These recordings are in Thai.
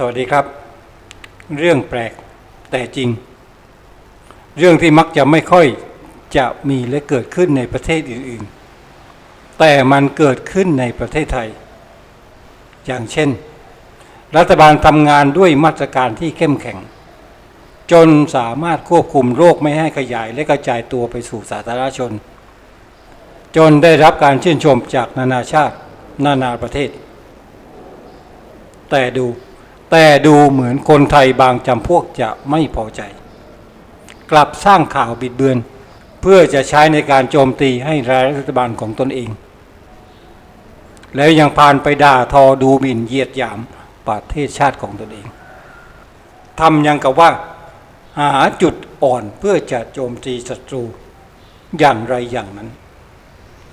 สวัสดีครับ เรื่องแปลกแต่จริง เรื่องที่มักจะไม่ค่อยจะมีและเกิดขึ้นในประเทศอื่นๆ แต่มันเกิดขึ้นในประเทศไทย อย่างเช่น รัฐบาลทำงานด้วยมาตรการที่เข้มแข็ง จนสามารถควบคุมโรคไม่ให้ขยายและกระจายตัวไปสู่สาธารณชน จนได้รับการชื่นชมจากนานาชาติ นานาประเทศ แต่ดู แต่ดูเหมือนคนไทยบางจำพวกจะไม่พอใจ กลับสร้างข่าวบิดเบือน เพื่อจะใช้ในการโจมตีให้รายรัฐบาลของตนเอง แล้วยังพานไปด่าทอดูหมิ่นเหยียดหยามประเทศชาติของตนเองทำยังกับว่าหาจุดอ่อนเพื่อจะโจมตีศัตรูอย่างไรอย่างนั้น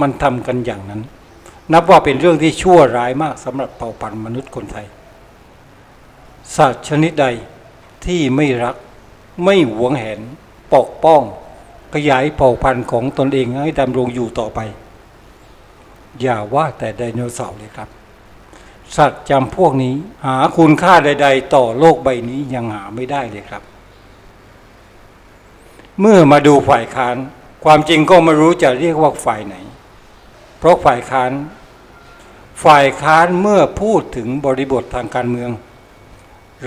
มันทำกันอย่างนั้น นับว่าเป็นเรื่องที่ชั่วร้ายมากสำหรับเผ่าพันธุ์มนุษย์คนไทย สัตว์ชนิดใดที่ไม่รักไม่หวงแหนปกป้อง ขยายเผ่าพันธุ์ของตนเองให้ดำรงอยู่ต่อไป อย่าว่าแต่ไดโนเสาร์เลยครับ สัตว์จำพวกนี้หาคุณค่าใด ๆ ต่อโลกใบนี้ยังหาไม่ได้เลยครับ เมื่อมาดูฝ่ายค้าน ความจริงก็ไม่รู้จะเรียกว่าฝ่ายไหน เพราะฝ่ายค้าน ฝ่ายค้านเมื่อพูดถึงบริบททางการเมือง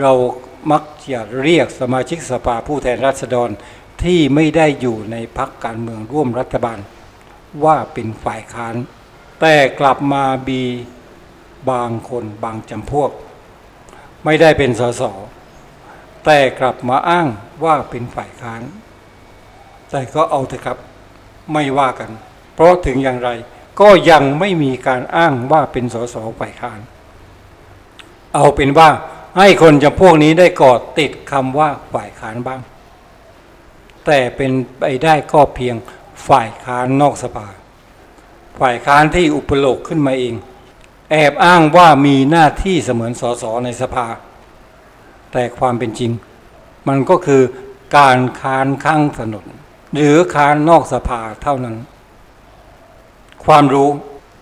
เรามักจะเรียกสมาชิกสภาผู้แทนราษฎรที่ไม่ได้อยู่ในพรรคการเมืองร่วมรัฐบาล ว่าเป็นฝ่ายค้าน แต่กลับมามีบางคนบางจำพวก ไม่ได้เป็นสสแต่กลับมาอ้างว่าเป็นฝ่ายค้าน แต่ก็เอาเถอะครับไม่ว่ากัน เพราะถึงอย่างไรก็ยังไม่มีการอ้างว่าเป็นสสฝ่ายค้าน เอาเป็นว่า ให้คนจำพวกนี้ได้กอดติดคำว่าฝ่ายค้านบ้าง แต่เป็นไปได้ก็เพียงฝ่ายค้านนอกสภา ฝ่ายค้านที่อุปโลกขึ้นมาเอง แอบอ้างว่ามีหน้าที่เสมือนสสในสภา แต่ความเป็นจริง มันก็คือการค้านข้างถนน หรือค้านนอกสภาเท่านั้น ความรู้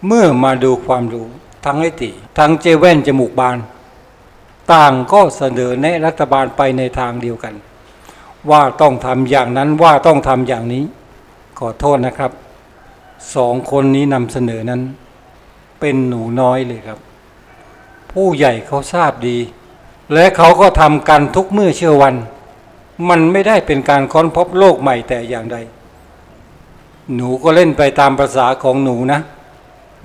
เมื่อมาดูความรู้ ทั้งไอติทั้งเจแว่นจมูกบาน ต่างก็เสนอแนะรัฐบาลไปในทางเดียวกัน ว่าต้องทำอย่างนั้นว่าต้องทำอย่างนี้ ขอโทษนะครับสองคนนี้นำเสนอนั้น เป็นหนูน้อยเลยครับ ผู้ใหญ่เขาทราบดี และเขาก็ทำกันทุกเมื่อเชื่อวัน มันไม่ได้เป็นการค้นพบโลกใหม่แต่อย่างใด หนูก็เล่นไปตามภาษาของหนูนะ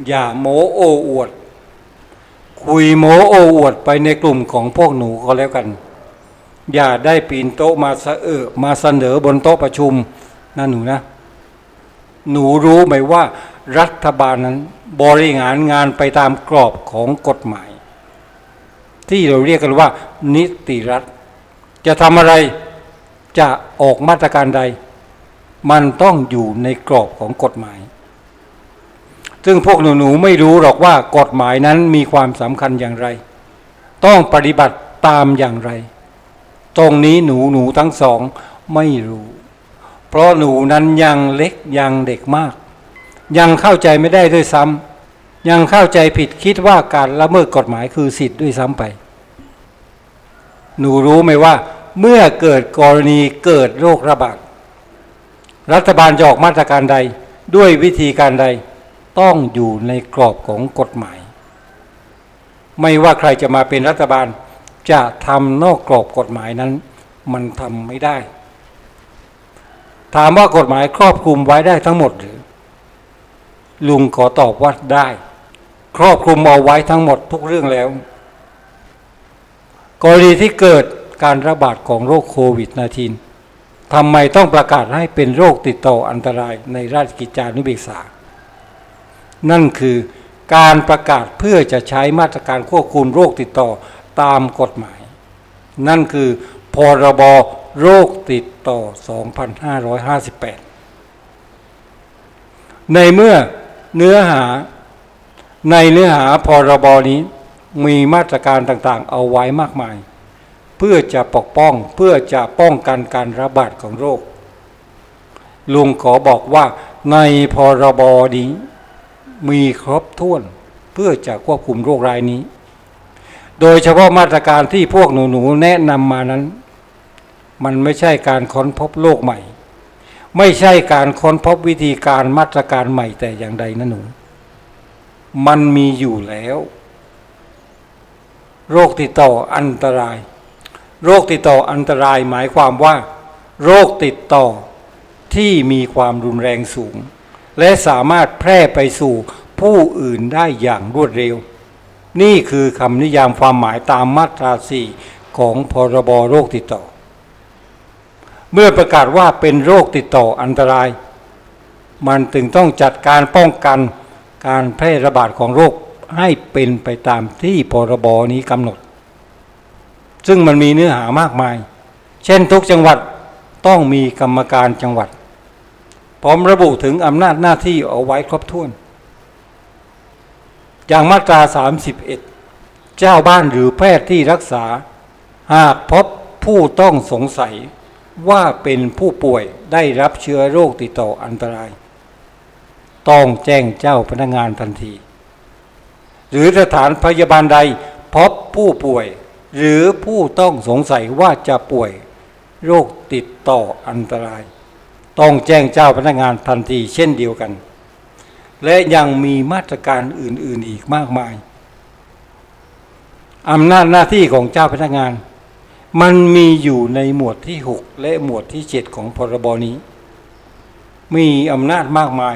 อย่าโมโออวด คุยโมโออวดไปในกลุ่มของพวกหนูก็แล้วกัน อย่าได้ปีนโต๊ะมาเสเออมาเสนอบนโต๊ะประชุมนะหนูนะ หนูรู้ไหมว่า รัฐบาลนั้นบริหารงานไปตามกรอบของกฎหมาย ที่เราเรียกกันว่า นิติรัฐ จะทำอะไรจะออกมาตรการใด มันต้องอยู่ในกรอบของกฎหมาย ซึ่งพวกหนูๆไม่รู้หรอกว่ากฎหมายนั้นมีความสำคัญอย่างไร ต้องปฏิบัติตามอย่างไร ตรงนี้หนูหนูทั้งสองไม่รู้ เพราะหนูนั้นยังเล็กยังเด็กมาก ยังเข้าใจไม่ได้ด้วยซ้ำยังเข้าใจผิดคิดว่าการละเมิดกฎหมายคือสิทธิ์ด้วยซ้ำไป หนูรู้ไหมว่า เมื่อเกิดกรณีเกิดโรคระบาดรัฐบาลจะออกมาตรการใดด้วยวิธีการใด ต้องอยู่ในกรอบของกฎหมาย ไม่ว่าใครจะมาเป็นรัฐบาลจะทำนอกกรอบกฎหมายนั้น มันทำไม่ได้ ถามว่ากฎหมายครอบคลุมไว้ได้ทั้งหมดหรือ ลุงขอตอบว่าได้ ครอบคลุมเอาไว้ทั้งหมดทุกเรื่องแล้ว กรณีที่เกิดการระบาดของโรคโควิด -19 ทำไมต้องประกาศให้เป็นโรคติดต่ออันตรายในราชกิจจานุเบกษา นั่นคือการประกาศเพื่อจะใช้มาตรการควบคุมโรคติดต่อตามกฎหมาย นั่นคือพรบโรคติดต่อ 2558 ในเมื่อเนื้อหาในเนื้อหาพรบนี้มีมาตรการต่างๆ เอาไว้มากมาย เพื่อจะปกป้องเพื่อจะป้องกันการระบาดของโรค ลุงขอบอกว่าในพรบนี้ มีครบถ้วนเพื่อจะควบคุมโรครายนี้ โดยเฉพาะมาตรการที่พวกหนูๆแนะนำมานั้น มันไม่ใช่การค้นพบโลกใหม่ ไม่ใช่การค้นพบวิธีการมาตรการใหม่แต่อย่างใดนะหนู มันมีอยู่แล้ว โรคติดต่ออันตราย โรคติดต่ออันตรายหมายความว่า โรคติดต่อที่มีความรุนแรงสูง และสามารถแพร่ไปสู่ผู้อื่นได้อย่างรวดเร็ว นี่คือคำนิยามความหมายตามมาตราสี่ของพรบโรคติดต่อ เมื่อประกาศว่าเป็นโรคติดต่ออันตราย มันถึงต้องจัดการป้องกันการแพร่ระบาดของโรคให้เป็นไปตามที่พรบนี้กำหนด ซึ่งมันมีเนื้อหามากมาย เช่นทุกจังหวัดต้องมีกรรมการจังหวัด พร้อมระบุถึงอำนาจหน้าที่เอาไว้ครบถ้วน อย่างมาตรา 31 เจ้าบ้านหรือแพทย์ที่รักษา หากพบผู้ต้องสงสัยว่าเป็นผู้ป่วยได้รับเชื้อโรคติดต่ออันตราย ต้องแจ้งเจ้าพนักงานทันที หรือสถานพยาบาลใดพบผู้ป่วย หรือผู้ต้องสงสัยว่าจะป่วย โรคติดต่ออันตราย ต้องแจ้งเจ้าพนักงานทันทีเช่นเดียวกัน และยังมีมาตรการอื่น ๆอีกมากมายอำนาจหน้าที่ของเจ้าพนักงาน มันมีอยู่ในหมวดที่ 6 และหมวดที่ 7 ของพรบนี้ มีอำนาจมากมาย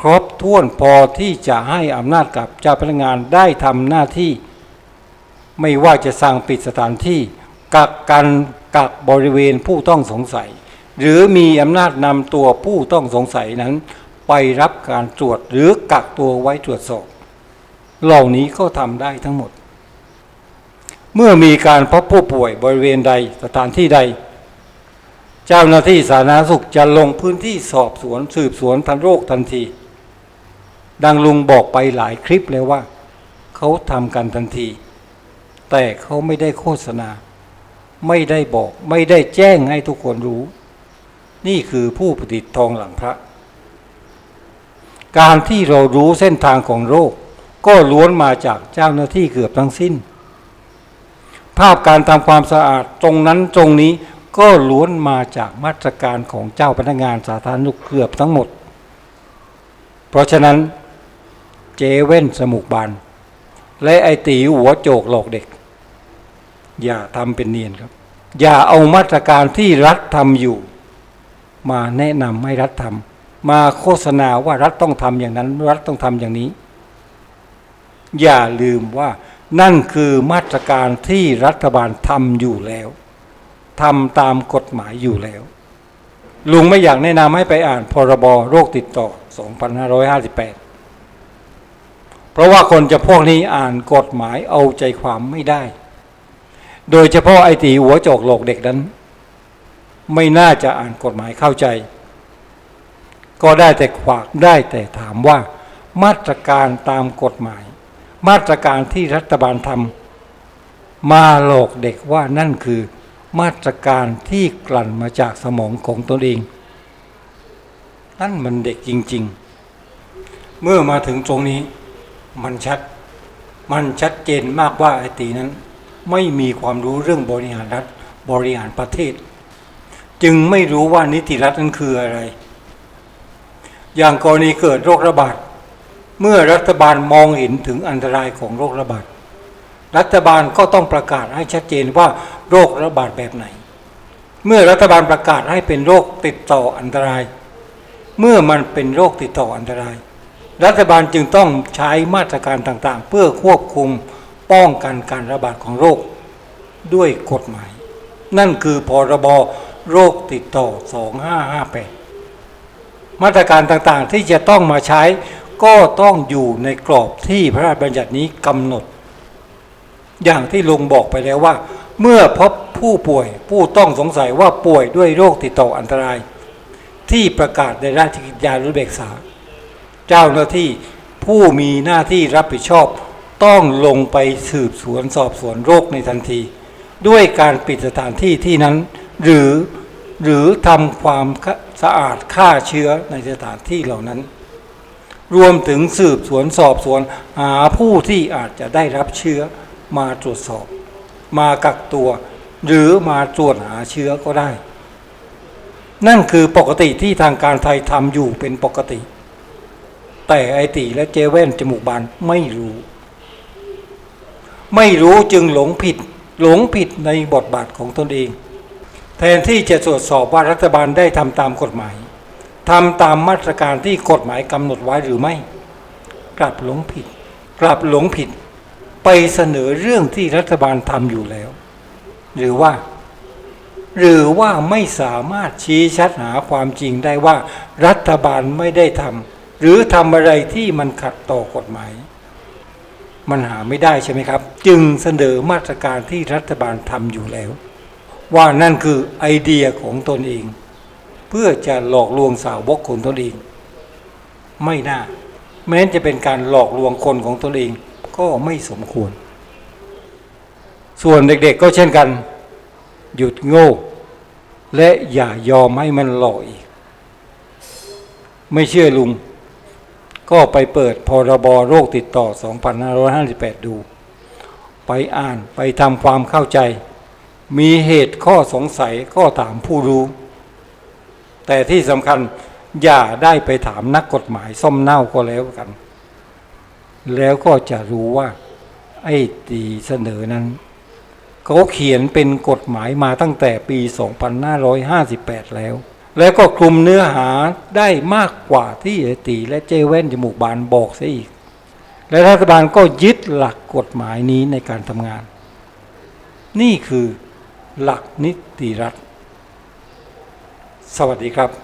ครบถ้วนพอที่จะให้อำนาจกับเจ้าพนักงานได้ทำหน้าที่ ไม่ว่าจะสั่งปิดสถานที่กักกันกักบริเวณผู้ต้องสงสัย หรือมีอำนาจนำตัวผู้ต้องสงสัยนั้น ไปรับการตรวจหรือกักตัวไว้ตรวจสอบ เหล่านี้ก็ทำได้ทั้งหมด เมื่อมีการพบผู้ป่วยบริเวณใดสถานที่ใด เจ้าหน้าที่สาธารณสุขจะลงพื้นที่สอบสวนสืบสวนทันโรคทันที ดังลุงบอกไปหลายคลิปเลยว่า เขาทำกันทันที แต่เขาไม่ได้โฆษณา ไม่ได้บอก ไม่ได้แจ้งให้ทุกคนรู้ นี่คือผู้ประดิษฐ์ทองหลังพระ การที่เรารู้เส้นทางของโรค ก็ล้วนมาจากเจ้าหน้าที่เกือบทั้งสิ้น ภาพการทำความสะอาดตรงนั้นตรงนี้ก็ล้วนมาจากมาตรการของเจ้าพนักงานสาธารณสุขเกือบทั้งหมด เพราะฉะนั้นเจเว่นสมุกบานและไอตีหัวโจกหลอกเด็ก อย่าทำเป็นเนียนครับ อย่าเอามาตรการที่รัฐทำอยู่ มาแนะนำให้รัฐทำมาโฆษณาว่ารัฐต้องทำอย่างนั้น รัฐต้องทำอย่างนี้ อย่าลืมว่านั่นคือมาตรการที่รัฐบาลทำอยู่แล้วทำตามกฎหมายอยู่แล้ว ลุงไม่อยากแนะนำให้ไปอ่านพรบโรคติดต่อ 2558 เพราะว่าคนจะพวกนี้อ่านกฎหมายเอาใจความไม่ได้ โดยเฉพาะไอตีหัวโจกโลกเด็กนั้น ไม่น่าจะอ่านกฎหมายเข้าใจ ก็ได้แต่ขวากได้แต่ถามว่า มาตรการตามกฎหมาย มาตรการที่รัฐบาลทำมาหลอกเด็กว่านั่นคือ มาตรการที่กลั่นมาจากสมองของตนเอง นั่นมันเด็กจริง ๆ เมื่อมาถึงตรงนี้ มันชัด มันชัดเจนมากว่าไอตีนั้น ไม่มีความรู้เรื่องบริหารรัฐบริหารประเทศ จึงไม่รู้ว่านิติรัฐนั้นคืออะไร อย่างกรณีเกิดโรคระบาดเมื่อรัฐบาลมองเห็นถึงอันตรายของโรคระบาดรัฐบาลก็ต้องประกาศให้ชัดเจนว่าโรคระบาดแบบไหน เมื่อรัฐบาลประกาศให้เป็นโรคติดต่ออันตราย เมื่อมันเป็นโรคติดต่ออันตราย รัฐบาลจึงต้องใช้มาตรการต่างๆ เพื่อควบคุมป้องกันการระบาดของโรค ด้วยกฎหมาย นั่นคือพรบ โรคติดต่อ 2558 มาตรการต่างๆที่จะต้องมาใช้ก็ต้องอยู่ในกรอบที่พระราชบัญญัตินี้กำหนด อย่างที่ลุงบอกไปแล้วว่า เมื่อพบผู้ป่วยผู้ต้องสงสัยว่าป่วยด้วยโรคติดต่ออันตราย ที่ประกาศในราชกิจจานุเบกษา เจ้าหน้าที่ผู้มีหน้าที่รับผิดชอบ ต้องลงไปสืบสวนสอบสวนโรคในทันที ด้วยการปิดสถานที่ที่นั้น หรือหรือทำความสะอาดฆ่าเชื้อในสถานที่เหล่านั้น รวมถึงสืบสวนสอบสวนหาผู้ที่อาจจะได้รับเชื้อมาตรวจสอบ มากักตัว หรือมาตรวจหาเชื้อก็ได้ นั่นคือปกติที่ทางการไทยทำอยู่เป็นปกติ แต่ไอตีและเจเว่นจมูกบานไม่รู้ ไม่รู้จึงหลงผิด หลงผิดในบทบาทของตนเอง แทนที่จะตรวจสอบว่ารัฐบาลได้ทำตามกฎหมายทำตามมาตรการที่กฎหมายกำหนดไว้หรือไม่ กลับหลงผิด กลับหลงผิด ไปเสนอเรื่องที่รัฐบาลทำอยู่แล้ว หรือว่า หรือว่าไม่สามารถชี้ชัดหาความจริงได้ว่า รัฐบาลไม่ได้ทำหรือทำอะไรที่มันขัดต่อกฎหมาย มันหาไม่ได้ใช่ไหมครับ จึงเสนอมาตรการที่รัฐบาลทำอยู่แล้ว ว่านั่นคือไอเดียของตนเอง เพื่อจะหลอกลวงสาวกของตนเอง ไม่น่า แม้จะเป็นการหลอกลวงคนของตนเองก็ไม่สมควร ส่วนเด็กๆก็เช่นกัน หยุดโง่ และอย่ายอมให้มันหลอกอีก ไม่เชื่อลุง ก็ไปเปิดพรบโรคติดต่อ 2558 ดู ไปอ่านไปทำความเข้าใจ มีเหตุข้อสงสัยก็ถามผู้รู้ แต่ที่สำคัญอย่าได้ไปถามนักกฎหมายส้มเน่าก็แล้วกัน แล้วก็จะรู้ว่า ไอ้ตีเสนอนั้นเขาเขียนเป็นกฎหมายมาตั้งแต่ปี 2558 แล้ว แล้วก็คลุมเนื้อหาได้มากกว่าที่ไอตีและเจเว่นจมูกบานบอกเสียอีก และรัฐบาลก็ยึดหลักกฎหมายนี้ในการทำงาน นี่คือ หลักนิติรัฐ สวัสดีครับ